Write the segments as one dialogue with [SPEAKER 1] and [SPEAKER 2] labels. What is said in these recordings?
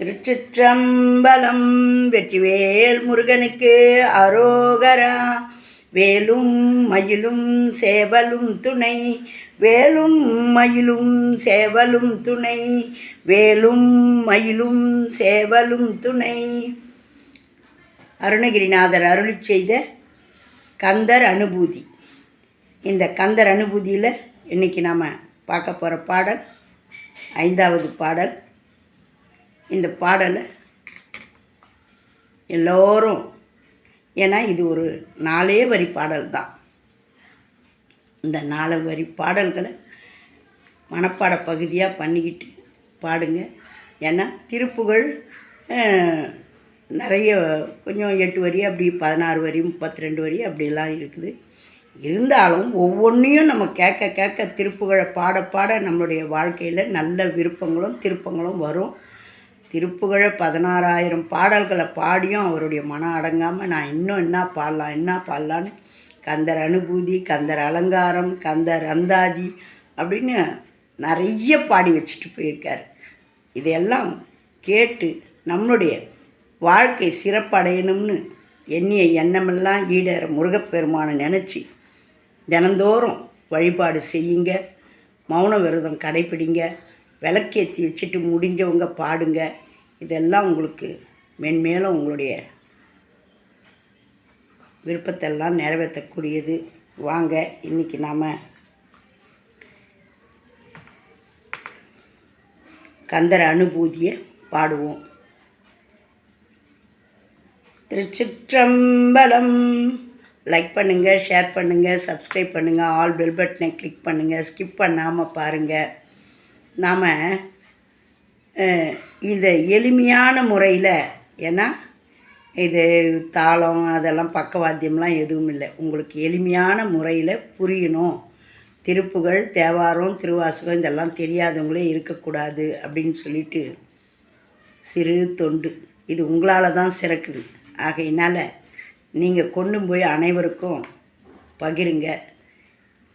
[SPEAKER 1] திருச்சிற்றம்பலம் வெற்றிவேல் முருகனுக்கு அரோகரா. வேலும் மயிலும் சேவலும் துணை. வேலும் மயிலும் சேவலும் துணை. வேலும் மயிலும் சேவலும் துணை. அருணகிரிநாதர் அருளி செய்த கந்தர் அனுபூதி. இந்த கந்தர் அனுபூதியில் இன்றைக்கி நாம் பார்க்க போகிற பாடல் ஐந்தாவது பாடல் இந்த பாடலை எல்லோரும் ஏன்னா இது ஒரு நாலே வரி பாடல் தான். இந்த நாலு வரி பாடல்களை மனப்பாட பகுதியாக பண்ணிக்கிட்டு பாடுங்க. ஏன்னா திருப்புகழ் நிறைய கொஞ்சம் எட்டு வரி அப்படி பதினாறு வரி முப்பத்தி ரெண்டு வரி அப்படிலாம் இருக்குது. இருந்தாலும் ஒவ்வொன்றையும் நம்ம கேட்க கேட்க திருப்புகழை பாட பாட நம்மளுடைய வாழ்க்கையில் நல்ல விருப்பங்களும் திருப்பங்களும் வரும். திருப்புகழ பதினாறாயிரம் பாடல்களை பாடியும் அவருடைய மனம் அடங்காமல் நான் இன்னும் என்ன பாடலாம் என்ன பாடலான்னு கந்தர் அனுபூதி கந்தர் அலங்காரம் கந்தர் அந்தாதி அப்படின்னு நிறைய பாடி வச்சுட்டு போயிருக்கார். இதையெல்லாம் கேட்டு நம்மளுடைய வாழ்க்கை சிறப்படையணும்னு எண்ணிய எண்ணமெல்லாம் ஈடேற முருகப்பெருமானை நினச்சி தினந்தோறும் வழிபாடு செய்யுங்க மௌன விரதம் கடைப்பிடிங்க விளக்கேற்றி வச்சுட்டு முடிஞ்சவங்க பாடுங்க. இதெல்லாம் உங்களுக்கு மென்மேலும் உங்களுடைய விருப்பத்தெல்லாம் நிறைவேற்றக்கூடியது. வாங்க இன்றைக்கி நாம் கந்தர அனுபூதியை பாடுவோம். திருச்சிற்றம்பலம். லைக் பண்ணுங்கள் ஷேர் பண்ணுங்கள் சப்ஸ்கிரைப் பண்ணுங்கள் ஆல் பெல் பட்டனை கிளிக் பண்ணுங்கள் ஸ்கிப் பண்ணாமல் பாருங்கள் நாம் இதை எளிமையான முறையில் ஏன்னா இது தாளம் அதெல்லாம் பக்கவாத்தியம்லாம் எதுவும் இல்லை. உங்களுக்கு எளிமையான முறையில் புரியணும். திருப்புகழ் தேவாரம் திருவாசகம் இதெல்லாம் தெரியாதவங்களே இருக்கக்கூடாது அப்படின்னு சொல்லிட்டு சிறு தொண்டு. இது உங்களால் தான் சிறக்குது. ஆகையினால் நீங்கள் கொண்டு போய் அனைவருக்கும் பகிருங்க.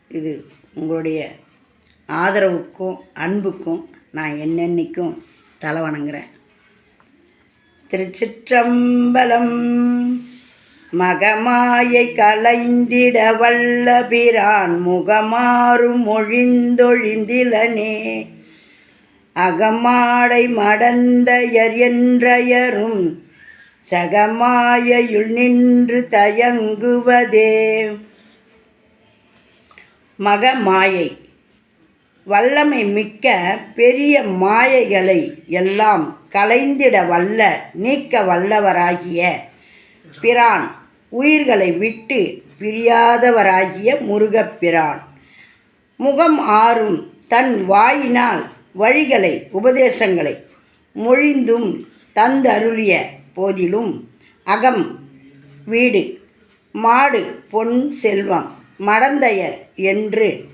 [SPEAKER 1] இது உங்களுடைய ஆதரவுக்கும் அன்புக்கும் நான் என்னென்னைக்கும் தலை வணங்குறேன். திருச்சிற்றம்பலம் மகமாயை கலைந்திட வல்ல பிரான் முகமாறும் மொழிந்தொழிந்திலனே அகமாடை மடந்தயர் என்றயரும் சகமாயையுள் நின்று தயங்குவதே. மகமாயை வல்லமை மிக்க பெரிய மாயைகளை எல்லாம் கலைந்திட வல்ல நீக்க வல்லவராகிய பிரான். உயிர்களை விட்டு பிரியாதவராகிய முருகப்பிரான் முகம் ஆறும் தன் வாயினால் வழிகளை உபதேசங்களை மொழிந்தும் தந்தருளிய போதிலும் அகம் வீடு மாடு பொன் செல்வம் மடந்தையர் என்று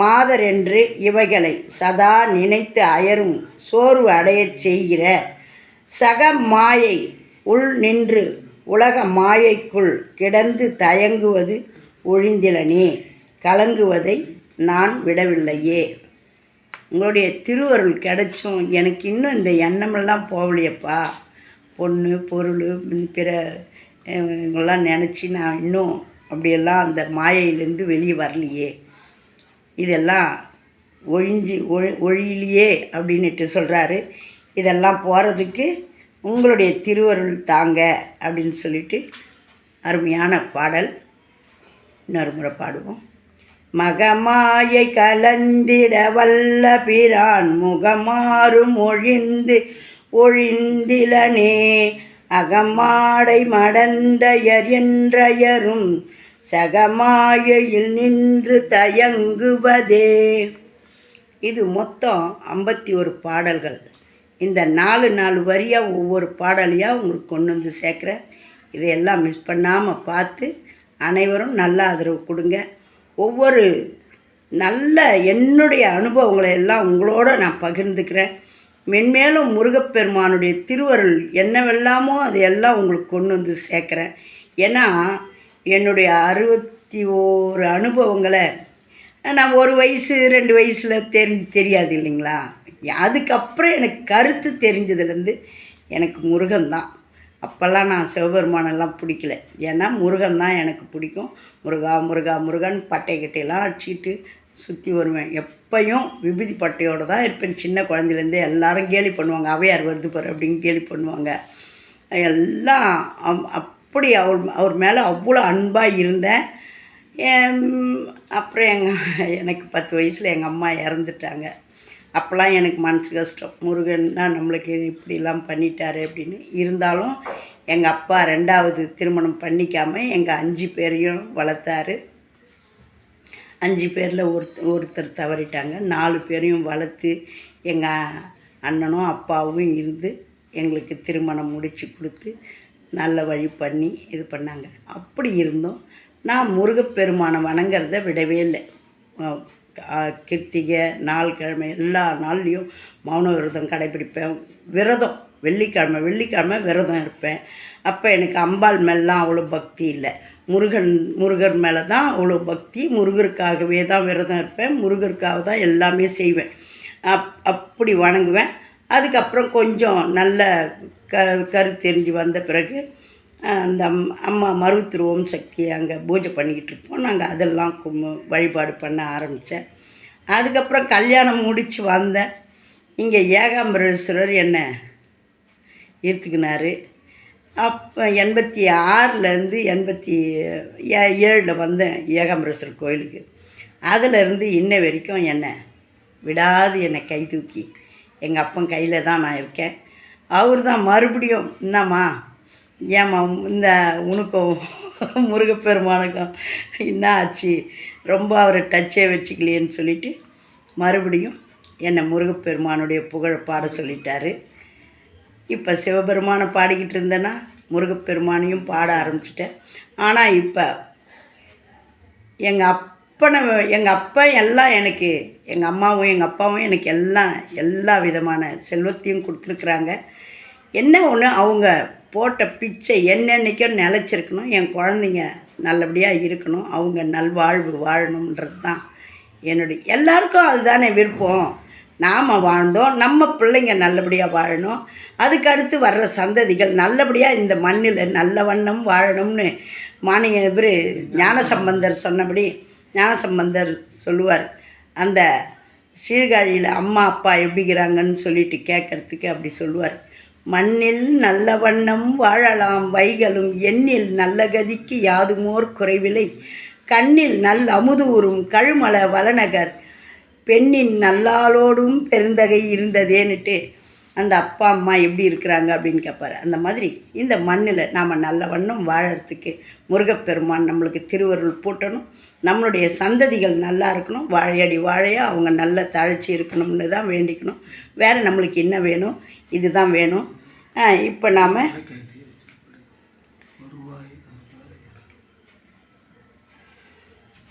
[SPEAKER 1] மாதரென்று இவைகளை சதா நினைத்து அயரும் சோர்வு அடையச் செய்கிற சக மாயை உள் நின்று உலக மாயைக்குள் கிடந்து தயங்குவது ஒழிந்திலனே கலங்குவதை நான் விடவில்லையே. உங்களுடைய திருவருள் கிடைச்சும் எனக்கு இன்னும் இந்த எண்ணமெல்லாம் போகலையப்பா. பொண்ணு பொருள் பிற இவங்கெல்லாம் நினச்சி நான் இன்னும் அப்படியெல்லாம் அந்த மாயையிலேருந்து வெளியே வரலையே. இதெல்லாம் ஒழிஞ்சு ஒழி ஒழியிலையே அப்படின்னுட்டு சொல்கிறாரு இதெல்லாம் போகிறதுக்கு உங்களுடைய திருவருள் தாங்க அப்படின்னு சொல்லிட்டு அருமையான பாடல். இன்னொரு முறை பாடுவோம். மகமாயை கலந்திட வல்ல பிரான் முகமாறும் ஒழிந்து ஒழிந்திலனே அகமாடை மடந்தையர் என்றயரும் சகமாயையில் நின்று தயங்குவதே. இது மொத்தம் ஐம்பத்தி ஒரு பாடல்கள். இந்த நாலு நாலு வரியாக ஒவ்வொரு பாடலையாக உங்களுக்கு கொண்டு வந்து சேர்க்குறேன். இதையெல்லாம் மிஸ் பண்ணாமல் பார்த்து அனைவரும் நல்ல ஆதரவு கொடுங்க. ஒவ்வொரு நல்ல என்னுடைய அனுபவங்களை எல்லாம் உங்களோட நான் பகிர்ந்துக்கிறேன். மென்மேலும் முருகப்பெருமானுடைய திருவருள் என்னவெல்லாமோ அதையெல்லாம் உங்களுக்கு கொண்டு வந்து சேர்க்குறேன். ஏன்னா என்னுடைய அறுபத்தி ஓரு அனுபவங்களை நான் ஒரு வயசு ரெண்டு வயசில் தெரி தெரியாது இல்லைங்களா? அதுக்கப்புறம் எனக்கு கருத்து தெரிஞ்சதுலேருந்து எனக்கு முருகன் தான் அப்போல்லாம் நான் சிவபெருமானெல்லாம் பிடிக்கல. ஏன்னா முருகன் தான் எனக்கு பிடிக்கும். முருகா முருகா முருகன் பட்டை கட்டையெல்லாம் அடிச்சிட்டு சுற்றி வருவேன். எப்பையும் விபூதி பட்டையோடு தான் இருப்பேன். சின்ன குழந்தையிலேருந்தே எல்லாரும் கேலி பண்ணுவாங்க. அவையார் வருது பாரு அப்படின்னு கேலி பண்ணுவாங்க. எல்லாம் அம்- அப்படி அவர் அவர் மேலே அவ்வளோ அன்பாக இருந்தேன்? அப்புறம் எங்கள் எனக்கு பத்து வயசில் எங்கள் அம்மா இறந்துட்டாங்க. அப்போல்லாம் எனக்கு மனசு கஷ்டம். முருகன்னா நம்மளுக்கு இப்படிலாம் பண்ணிட்டாரு அப்படின்னு. இருந்தாலும் எங்கள் அப்பா ரெண்டாவது திருமணம் பண்ணிக்காமல் எங்கள் அஞ்சு பேரையும் வளர்த்தாரு. அஞ்சு பேரில் ஒருத்தர் ஒருத்தர் தவறிட்டாங்க. நாலு பேரையும் வளர்த்து எங்கள் அண்ணனும் அப்பாவும் இருந்து எங்களுக்கு திருமணம் முடித்து கொடுத்து நல்ல வழி பண்ணி இது பண்ணாங்க. அப்படி இருந்தும் நான் முருகப்பெருமானை வணங்குறத விடவே இல்லை. கிருத்திகை நாள் கிழமை எல்லா நாள்லேயும் மௌன விரதம் கடைப்பிடிப்பேன் விரதம் வெள்ளிக்கிழமை வெள்ளிக்கிழமை விரதம் இருப்பேன். அப்போ எனக்கு அம்பாள் மேலாம் அவ்வளோ பக்தி இல்லை. முருகன் முருகர் மேலே தான் அவ்வளோ பக்தி. முருகருக்காகவே தான் விரதம் இருப்பேன். முருகருக்காக தான் எல்லாமே செய்வேன். அப் அப்படி வணங்குவேன். அதுக்கப்புறம் கொஞ்சம் நல்ல க கரு தெரிஞ்சு வந்த பிறகு அந்த அம் அம்மா மருவத்திரு ஓம் சக்தியை அங்கே பூஜை பண்ணிக்கிட்டு இருப்போம். நாங்கள் அதெல்லாம் கும் வழிபாடு பண்ண ஆரம்பித்தேன் அதுக்கப்புறம் கல்யாணம் முடித்து வந்தேன் இங்கே ஏகாம்பரேஸ்வரர் என்னை ஈர்த்துக்கினாரு. அப்போ எண்பத்தி ஆறுலேருந்து எண்பத்தி ஏ ஏழில் வந்தேன் ஏகாம்பரேஸ்வரர் கோயிலுக்கு. அதிலிருந்து இன்ன வரைக்கும் என்னை விடாது என்னை கை தூக்கி. எங்கள் அப்பன் கையில் தான் நான் இருக்கேன். அவர் தான் மறுபடியும் என்னம்மா ஏம்மா இந்த உனக்கும் முருகப்பெருமானுக்கும் என்ன ஆச்சு? ரொம்ப அவரை டச்சே வச்சுக்கலையேன்னு சொல்லிட்டு மறுபடியும் என்னை முருகப்பெருமானுடைய புகழ் பாட சொல்லிட்டாரு. இப்போ சிவபெருமானை பாடிக்கிட்டு இருந்தேன்னா முருகப்பெருமானையும் பாட ஆரம்பிச்சிட்டேன். ஆனால் இப்போ எங்கள் அப் அப்பனை எங்கள் அப்பா எல்லாம் எனக்கு எங்கள் அம்மாவும் எங்கள் அப்பாவும் எனக்கு எல்லாம் எல்லா விதமான செல்வத்தையும் கொடுத்துருக்குறாங்க. என்ன ஒன்று அவங்க போட்ட பிச்சை என்னென்னைக்கும் நிலச்சிருக்கணும். என் குழந்தைங்க நல்லபடியாக இருக்கணும். அவங்க நல்வாழ்வு வாழணுன்றது தான் என்னுடைய எல்லாருக்கும் அதுதானே விருப்பம். நாம் வாழ்ந்தோம் நம்ம பிள்ளைங்க நல்லபடியாக வாழணும். அதுக்கு அடுத்து வர்ற சந்ததிகள் நல்லபடியாக இந்த மண்ணில் நல்ல வண்ணம் வாழணும்னு மானிய இவர் ஞானசம்பந்தர் சொன்னபடி ஞானசம்பந்தர் சொல்லுவார் அந்த சீர்காழியில் அம்மா அப்பா எப்படிங்கிறாங்கன்னு சொல்லிட்டு கேட்கறதுக்கு அப்படி சொல்லுவார். மண்ணில் நல்ல வண்ணம் வாழலாம் வைகளும் எண்ணில் நல்ல கதிக்கு யாதுமோர் குறைவில்லை. கண்ணில் நல் அமுதுவூறும் கழுமல வளநகர் பெண்ணின் நல்லாளோடும் பெருந்தகை இருந்ததேன்னுட்டு அந்த அப்பா அம்மா எப்படி இருக்கிறாங்க அப்படின்னு கேட்பாரு அந்த மாதிரி இந்த மண்ணில் நாம் நல்ல வண்ணம் வாழறதுக்கு முருகப்பெருமான் நம்மளுக்கு திருவருள் பூட்டணும். நம்மளுடைய சந்ததிகள் நல்லா இருக்கணும். வாழையடி வாழையாக அவங்க நல்ல தாழ்ச்சி இருக்கணும்னு தான் வேண்டிக்கணும். வேறு நம்மளுக்கு என்ன வேணும்? இதுதான் வேணும். இப்போ நாம்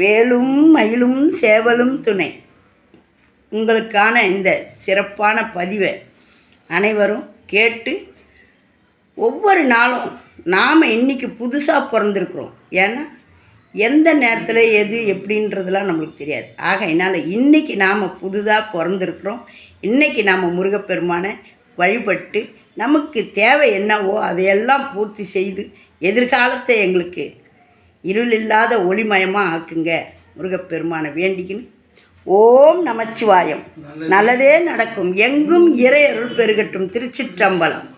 [SPEAKER 1] வேலும் மயிலும் சேவலும் துணை. உங்களுக்கான இந்த சிறப்பான பதிவை அனைவரும் கேட்டு ஒவ்வொரு நாளும் நாம் இன்னைக்கு புதுசாக பிறந்திருக்கிறோம். ஏன்னா எந்த நேரத்தில் எது எப்படின்றதெல்லாம் நம்மளுக்கு தெரியாது. ஆக என்னால் இன்றைக்கி நாம் புதுதாக பிறந்திருக்கிறோம். இன்றைக்கி நாம் முருகப்பெருமானை வழிபட்டு நமக்கு தேவை என்னவோ அதையெல்லாம் பூர்த்தி செய்து எதிர்காலத்தை எங்களுக்கு இருள் இல்லாத ஒளிமயமாக ஆக்குங்க. முருகப்பெருமானை வேண்டிக்கின்னு ஓம் நமச்சிவாயம். நல்லதே நடக்கும். எங்கும் இறையருள் பெருகட்டும். திருச்சிற்றம்பலம்.